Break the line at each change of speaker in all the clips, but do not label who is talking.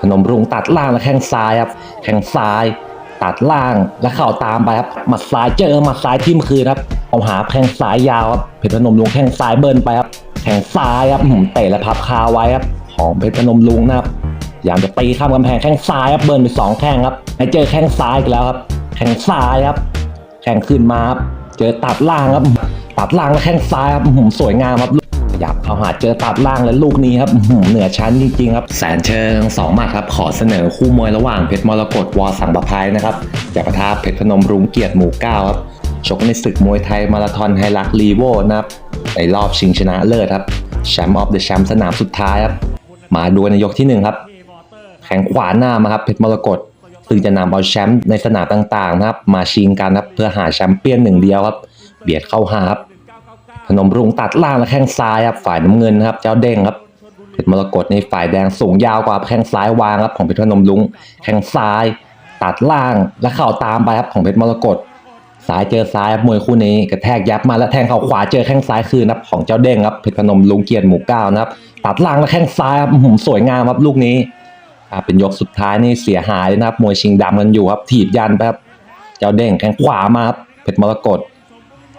พนมรุงตัดล่างและแข้งซ้ายครับแข้งซ้ายตัดล่างและเข่าตามไปครับหมัดซ้ายเจอหมัดซ้ายทิ่มคืนครับเอาหาแข้งซ้ายยาวครับเพชรพนมรุงแข้งซ้ายเบิร์นไปครับแข้งซ้ายครับหือเตะและพับคาไว้ครับของเพชรพนมรุงนะครับพยายามจะตีข้ามกำแพงแข้งซ้ายครับเบิร์นไปสองแข้งครับให้เจอแข้งซ้ายอีกแล้วครับแข้งซ้ายครับแข้งขึ้นมาครับเจอตัดล่างครับตัดล่างแล้วแข้งซ้ายครับหือสวยงามครับ ยับเข้าหาเจอตัดล่างและลูกนี้ครับหือเหนือชั้นจริงๆครับแสนเชิงสองหมัดครับ ขอเสนอคู่มวยระหว่างเพชรมรกตวอสังประภัยนะครับจากประทาเพชรพนมรุ้งเกียรติหมู่เก้าครับชกในศึกมวยไทยมาราธอนไฮรักลีโวนะครับในรอบชิงชนะเลิศครับแชมป์ออฟเดอะแชมป์สนามสุดท้ายครับมาดูในยกที่หนึ่งครับ แข่งขวาหน้ามาครับเพชรมรกตซึ่งจะนำเอาแชมป์ในสนามต่างๆนะครับ มาชิงกันครับเพื่อหาแชมป์เปี้ยนหนึ่งเดียวครับ เบียดเข้าหาครับ พนมรุงตัดล่างและแข้งซ้ายครับฝ่ายน้ำเงินนะครับ เจ้าเด้งครับเพชรมรกตในฝ่ายแดงสูงยาวกว่าแข้งซ้ายวางครับของเพชรพนมรุงแข้งซ้าย ตัดล่างและเข่าตามไปครับของเพชรมรกตซ้ายเจอซ้ายมวยคู่นี้กระแทกยับมาแล้วแทงเข่าขวาเจอแข้งซ้ายคืนครับของเจ้าเด้งครับเพชรพนมรุงเกียรติหมู่เก้านะครับตัดล่างและแข้งซ้ายครับสวยงามครับลูกนี้อ่าเป็นยกสุดท้ายนี่เสียหายนะครับมวยชิงดำกันอยู่ครับถีบยันไปครับเจ้าเด้งแข้งขวามาครับเพชรมรกต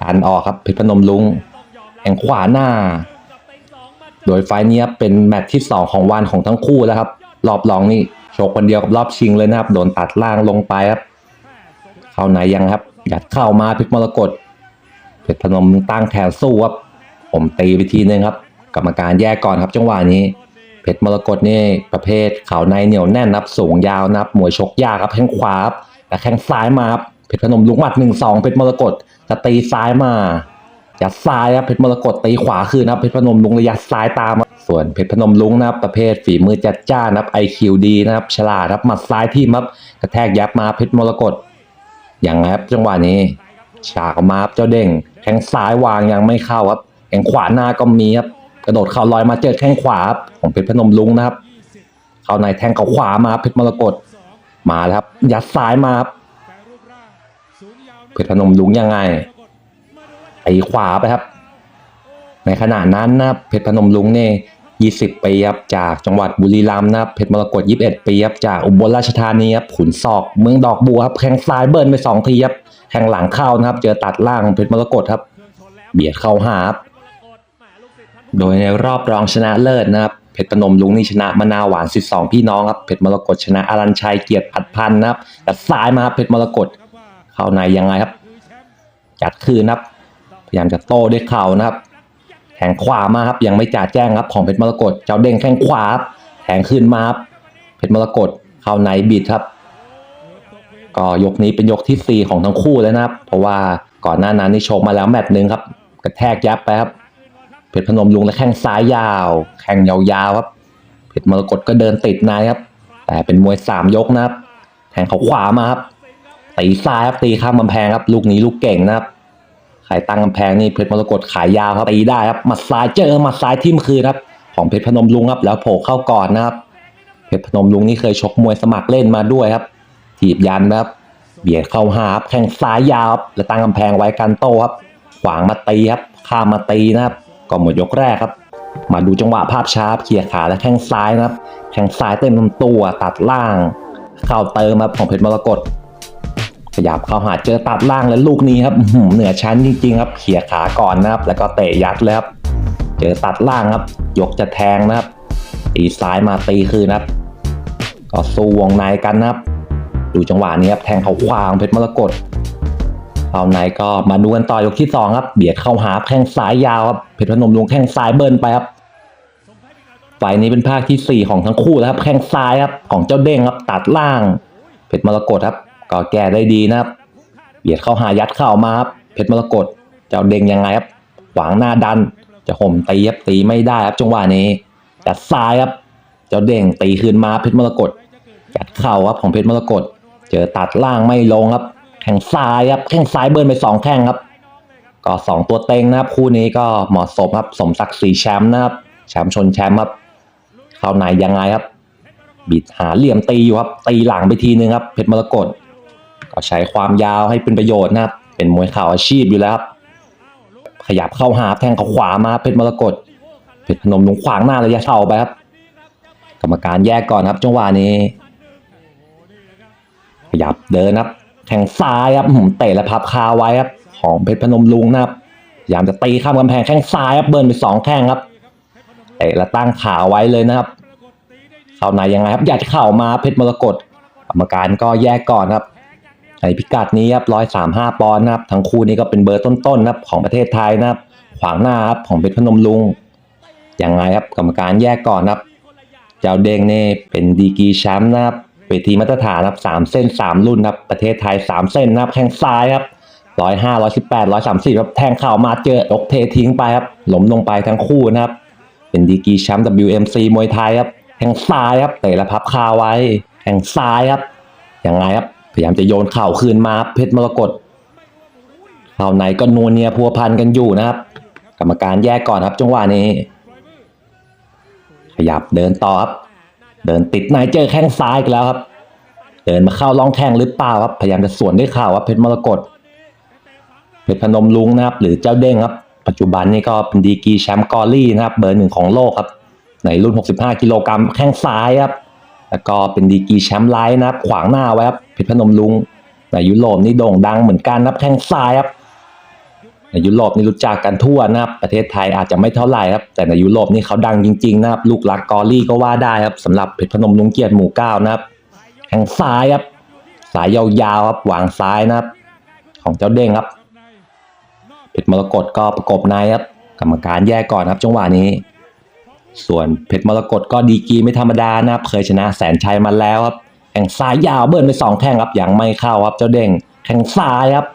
ตันออกครับเพชรพนมลุง แข้งขวาหน้า โดยไฟนี้เป็นแมตช์ที่ 2 ของวันของทั้งคู่แล้วครับ รอบรองนี่โชกวันเดียวกับรอบชิงเลยนะครับ โดนตัดล่างลงไปครับ เข้าในยังครับ ยัดเข้ามาเพชรมรกตเพชรพนมตั้งแขนสู้ครับ ผมตีไปทีนึงครับ กรรมการแยกก่อนครับ จังหวะนี้ เพชรมรกตนี่ประเภทเข่าในเหนียวแน่นนับสูงยาวนับมวยชกยากครับแข้งขวาครับแต่แข้งซ้ายมาครับเพชรพนมลุกหมัดหนึ่งสองเพชรมรกตจะตีซ้ายมา ยัดซ้ายครับเพชรมรกตตีขวาคืนนะครับเพชรพนมลุงระยัดซ้ายตามส่วนเพชรพนมลุงนะครับประเภทฝีมือจัดจ้านนะครับไอคิวดีนะครับฉลาดครับหมัดซ้ายที่มับกระแทกยับมาเพชรมรกตอย่างไรครับจังหวะนี้ ฉากมาครับเจ้าเด้งแข้งซ้ายวางยังไม่เข้าครับแข้งขวาหน้าก็มีครับกระโดดเข่าลอยมาเจอแข้งขวาครับของเพชรพนมลุงนะครับ เข้าในแทงเข่าขวามาเพชรมรกตมาแล้วครับยัดซ้ายมาครับเพชรพนมลุงยังไง ตีขวาไปครับ ในขณะนั้นนะเพชรพนมลุงเนี่ย20ปีครับจากจังหวัดบุรีรัมย์นะเพชรมรกต21ปีครับจากอุบลราชธานีครับขุนศอกเมืองดอกบัวครับแข้งซ้ายเบิร์นไปสองทีครับแข้งหลังเข้านะครับ เจอตัดล่างของเพชรมรกตครับ เบียดเข้าหาครับโดยในรอบรองชนะเลิศนะครับเพชรพนมลุงนี่ชนะมะนาวหวาน 12 พี่น้องครับเพชรมรกตชนะอรันชัยเกียรติพัดพันนะครับแต่ซ้ายมาครับเพชรมรกตเข้าในยังไงครับจัดคืนครับ พยายามจะโต้ด้วยเข่านะครับ แทงขวามาครับยังไม่จ่าแจ้งครับของเพชรมรกตเจ้าเด้งแข้งขวาครับแทงขึ้นมาครับเพชรมรกตเข้าในบิดครับ ก็ยกนี้เป็นยกที่สี่ของทั้งคู่แล้วนะครับ เพราะว่าก่อนหน้านั้นนี่โชกมาแล้วแมตช์หนึ่งครับ กระแทกยับไปครับ เพชรพนมลุงและแข้งซ้ายยาว แข้งยาวๆครับ เพชรมรกตก็เดินติดในครับ แต่เป็นมวยสามยกนะครับ แทงเขาขวามาครับตีซ้ายครับตีข้ามกำแพงครับ ลูกนี้ลูกเก่งนะครับ ใครตั้งกำแพงนี่เพชรมรกตขายยาวครับตีได้ครับมัดซ้ายเจอมัดซ้ายทิ่มคืนครับ ของเพชรพนมลุงครับ แล้วโผล่เข้าก่อนนะครับ เพชรพนมลุงนี่เคยชกมวยสมัครเล่นมาด้วยครับถีบยันนะครับ เบียดเข้าหาครับแข้งซ้ายยาวครับแล้วตั้งกำแพงไว้กันโต้ครับขวางมาตีครับข้ามมาตีนะครับก็หมดยกแรกครับ มาดูจังหวะภาพช้าเขี่ยขาและแข้งซ้ายนะครับแข้งซ้ายเต็มลำตัวตัดล่าง เข้าเติมครับของเพชรมรกต ขยับเข้าหาเจอตัดล่างและลูกนี้ครับหือเหนือชั้นจริงๆครับเขี่ยขาก่อนนะครับ แล้วก็เตะยัดเลยครับเจอตัดล่างครับ ยกจะแทงนะครับ ตีซ้ายมาตีคืนนะครับ ก็สู้วงในกันนะครับ ดูจังหวะนี้ครับแทงเขาขวางเพชรมรกตเอาไหนก็มาดูกันต่อยกที่สองครับ เบียดเข้าหาแข้งซ้ายยาวครับเพชรพนมลงแข้งซ้ายเบิร์นไปครับฝ่ายนี้เป็นภาคที่สี่ของทั้งคู่แล้วครับ แข้งซ้ายครับของเจ้าเด้งครับ ตัดล่าง เพชรมรกตครับ ก็แก้ได้ดีนะครับเบียดเข้าหายัดเข้ามาครับเพชรมรกตเจ้าเด้งยังไงครับขวางหน้าดันจะห่มตีครับตีไม่ได้ครับจังหวะนี้จัดซ้ายครับ เจ้าเด้งตีคืนมาเพชรมรกตจัดเข่าครับของเพชรมรกตเจอตัดล่างไม่ลงครับ แข้งซ้ายครับแข้งซ้ายเบิร์นไปสองแข้งครับ ก็สองตัวเต็งนะครับคู่นี้ก็เหมาะสมครับสมศักดิ์ศรีแชมป์นะครับแชมป์ชนแชมป์ครับเข้าในยังไงครับ บิดหาเหลี่ยมตีอยู่ครับตีหลังไปทีนึงครับเพชรมรกต ก็ใช้ความยาวให้เป็นประโยชน์นะครับ เป็นมวยเข่าอาชีพอยู่แล้วครับ ขยับเข้าหาแทงเขาขวามาเพชรมรกตเพชรพนมลงขวางหน้าระยะเข่าไปครับ กรรมการแยกก่อนครับจังหวะนี้ ขยับเดินครับ แทงซ้ายครับเตะและพับคาไว้ครับ ของเพชรพนมลุงนะครับพยายามจะตีข้ามกำแพงแข้งซ้ายครับเบิร์นไปสองแข้งครับเตะและตั้งขาไว้เลยนะครับเข้าในยังไงครับยัดเข่ามาเพชรมรกตกรรมการก็แยกก่อนครับ ในพิกัดนี้ครับร้อยสามห้าปอนด์นะครับทั้งคู่นี้ก็เป็นเบอร์ต้นๆนะครับของประเทศไทยนะครับ ขวางหน้าครับของเพชรพนมลุงอยังไงครับกรรมการแยกก่อนครับเจ้าเด้งนี่เป็นดีกีแชมป์นะครับเวทีมาตรฐานครับสามเส้นสามรุ่นครับประเทศไทยสามเส้นนะครับแข้งซ้ายครับร้อยห้าร้อยสิบแปดร้อยสามสิบครับแทงเข่ามาเจอยกเททิ้งไปครับล้มลงไปทั้งคู่นะครับ เป็นดีกีแชมป์ WMC มวยไทยครับแข้งซ้ายครับเตะและพับคาไว้แข้งซ้ายครับอยังไงครับ พยายามจะโยนเข่าคืนมาเพชรมรกตเข่าในก็นัวเนียพัวพันกันอยู่นะครับ กรรมการแยกก่อนครับจังหวะนี้ ขยับเดินต่อครับ เดินติดในเจอแข้งซ้ายอีกแล้วครับ เดินมาเข้าล่องแข้งหรือเปล่าครับพยายามจะสวนด้วยเข่าครับเพชรมรกตเพชรพนมลุงนะครับ หรือเจ้าเด้งครับ ปัจจุบันนี้ก็เป็นดีกีแชมป์กอรี่นะครับ เบอร์หนึ่งของโลกครับ ในรุ่น 65 กิโลกรัมแข้งซ้ายครับ แล้วก็เป็นดีกีแชมป์ไลท์นะครับ ขวางหน้าไว้ครับเพชรพนมลุงในยุโรปนี่โด่งดังเหมือนกันนับแข้งซ้ายครับในยุโรปนี่รู้จักกันทั่วนะครับ ประเทศไทยอาจจะไม่เท่าไหร่ครับ แต่ในยุโรปนี่เขาดังจริงๆนะครับ ลูกรักกอรี่ก็ว่าได้ครับสำหรับเพชรพนมลุงเกียรติหมู่เก้านะครับแข้งซ้ายครับสายยาวๆครับวางซ้ายนะครับ ของเจ้าเด้งครับเพชรมรกตก็ประกบในครับ กรรมการแยกก่อนครับจังหวะนี้ ส่วนเพชรมรกตก็ดีกรีไม่ธรรมดานะครับเคยชนะแสนชัยมาแล้วครับแข่งซ้ายยาวเบิร์นไปสองแข้งครับอยังไม่เข้าครับ เจ้าเด้งแข่งซ้ายครับ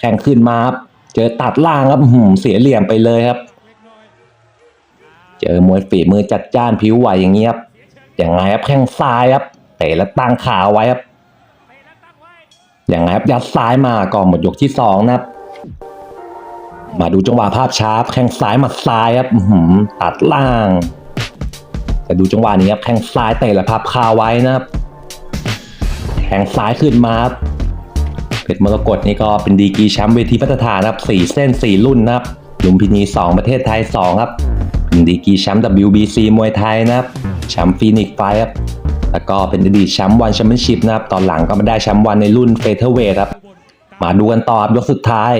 แข่งขึ้นมาครับเจอตัดล่างครับหือเสียเหลี่ยมไปเลยครับ เจอมวยฝีมือจัดจ้านผิวไหวอย่างเงี้ยครับอย่างไงครับแข้งซ้ายครับเตะแล้วตั้งขาไว้ครับอย่างไงครับยัดซ้ายมาก่อนหมดยกที่สองนะครับ มาดูจังหวะภาพช้าแข้งซ้ายมัดซ้ายครับตัดล่าง แต่ดูจังหวะนี้ครับแข้งซ้ายเตะและพับคาไว้นะครับแข้งซ้ายขึ้นมาครับเพชรมรกตนี่ก็เป็นดีกีแชมป์เวทีพัฒฐานนะครับสี่เส้นสี่รุ่นนะครับลุมพินีสองประเทศไทยสองครับเป็นดีกีแชมป์ WBC มวยไทยนะครับแชมป์ฟีนิกซ์ไฟครับแล้วก็เป็นอดีตแชมป์วันแชมเปี้ยนชิพนะครับ ตอนหลังก็มาได้แชมป์วันในรุ่นเฟเธอร์เวทครับ มาดูกันต่อครับยกสุดท้าย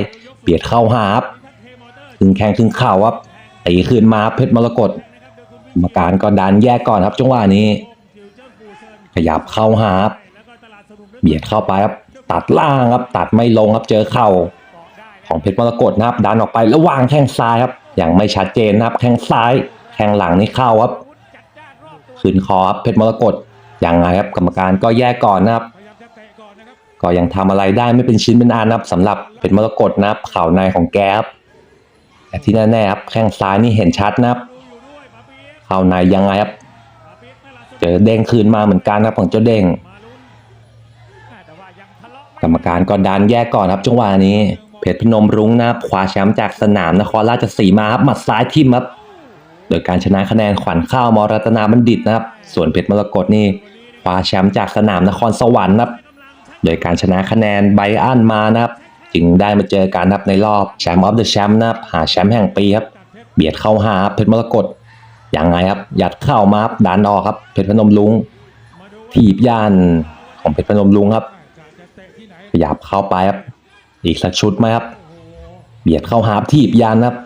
เบียดเข้าหาครับึงแข้งถึงเข่าครับตีคืนมาเพชรมรกตกรรมการก็ดันแยกก่อนครับจังหวะนี้ ขยับเข้าหาบเบียดเข้าไปครับตัดล่างครับ ตัดไม่ลงครับเจอเข่าของเพชรมรกตนะครับ ดันออกไปแล้ววางแข้งซ้ายครับอย่างไม่ชัดเจนนะครับ แข้งซ้ายแข้งหลังนี่เข้าครับขึ้นคอครับเพชรมรกตอย่างไงครับ กรรมการก็แยกก่อนนะครับ ก็ยังทำอะไรได้ไม่เป็นชิ้นเป็นอันนะครับสำหรับเพชรมรกตนะครับเข่าในของแกครับ แต่ที่แน่ๆครับแข้งซ้ายนี่เห็นชัดนะครับเข่าในยังไงครับเจอเด้งคืนมาเหมือนกันครับของเจ้าเด้งกรรมการก็ดันแยกก่อนครับจังหวะนี้ เพชรพนมรุ้งนะครับคว้าแชมป์จากสนามนครราชสีมาครับหมัดซ้ายทิ่มครับโดยการชนะคะแนนขวัญข้าวมรัตนาบัณฑิตนะครับ ส่วนเพชรมรกตนี่คว้าแชมป์จากสนามนครสวรรค์นะครับ โดยการชนะคะแนนไบอันมานะครับ จึงได้มาเจอกันนะครับในรอบแชมป์ออฟเดอะแชมป์นะครับหาแชมป์แห่งปีครับ เบียดเข้าหาเพชรมรกตอย่างไงครับยัดเข้ามารับดันออกครับเพชรพนมรุ้งถีบย่านของเพชรพนมรุ้งครับขยับเข้าไปครับอีกสักชุดไหมครับ เบียดเข้าหาทีบยันครับ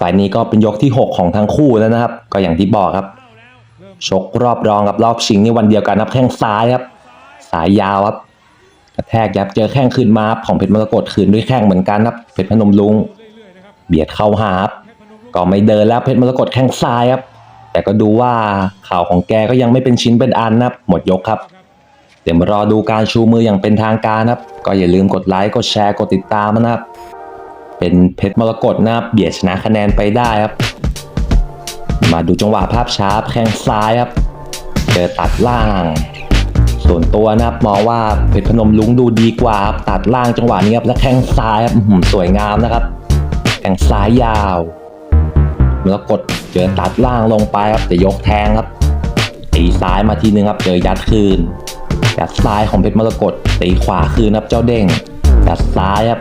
ฝ่ายนี้ก็เป็นยกที่ 6 ของทั้งคู่แล้วนะครับ ก็อย่างที่บอกครับชกรอบรองกับรอบชิงนี่วันเดียวกันครับแข้งซ้ายครับ สายยาวครับ ระแทกยับเจอแข้งคืนมาครับของเพชรมรกตคืนด้วยแข้งเหมือนกันครับเพชรพนมลุง เบียดเข้าหาครับก็ไม่เดินแล้วเพชรมรกตแข้งซ้ายครับ แต่ก็ดูว่าข่าวของแกก็ยังไม่เป็นชิ้นเป็นอันนะครับหมดยกครับ เดี๋ยวมารอดูการชูมืออย่างเป็นทางการนะครับ ก็อย่าลืมกดไลค์กดแชร์กดติดตามนะครับ เป็นเพชรมรกตนะครับเบียดชนะคะแนนไปได้ครับ มาดูจังหวะภาพช้าแข้งซ้ายครับเจอตัดล่าง ส่วนตัวนะครับมองว่าเพชรพนมลุงดูดีกว่าครับตัดล่างจังหวะนี้ครับและแข้งซ้ายครับหือสวยงามนะครับแข้งซ้ายยาวแล้วกดเจอตัดล่างลงไปครับแต่ยกแทงครับตีซ้ายมาทีนึงครับเจอยัดคืนยัดซ้ายของเพชรมรกตตีขวาคืนครับเจ้าเด้งยัดซ้ายครับ